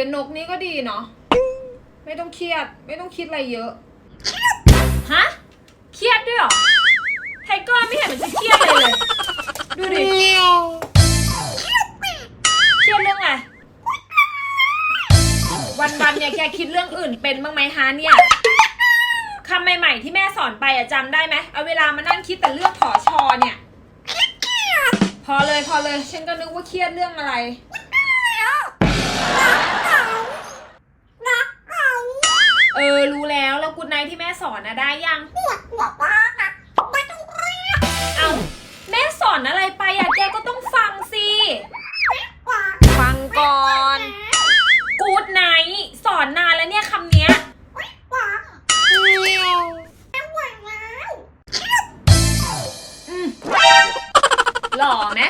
เป็นนกนี่ก็ดีเนาะไม่ต้องเครียด ไม่ต้องคิดอะไรเยอะฮะเครียดด้วยเหรอไทเกอร์ไม่เห็นมันจะเครียดเลยเลยดูดิเครียดเรื่องอะไรวันๆเนี่ยแกคิดเรื่องอื่นเป็นบ้างไหมฮะเนี่ยคำใหม่ๆที่แม่สอนไปอะจำได้ไหมเอาเวลามานั่งคิดแต่เรื่องถอชอเนี่ย พอเลยพอเลยฉันก็นึกว่าเครียดเรื่องอะไร ออรู้แล้วแล้วกูไนที่แม่สอนนะได้ยังเอาแม่สอนอะไรไปอะแกก็ต้องฟังสิฟังก่อนกูดไนสอนนานแล้วเนี่ยคำเนี้ยอืมหล่อไหม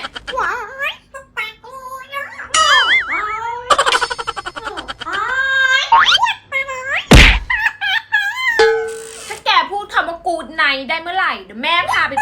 ไนท์ได้เมื่อไหร่เดี๋ยวแม่พาไป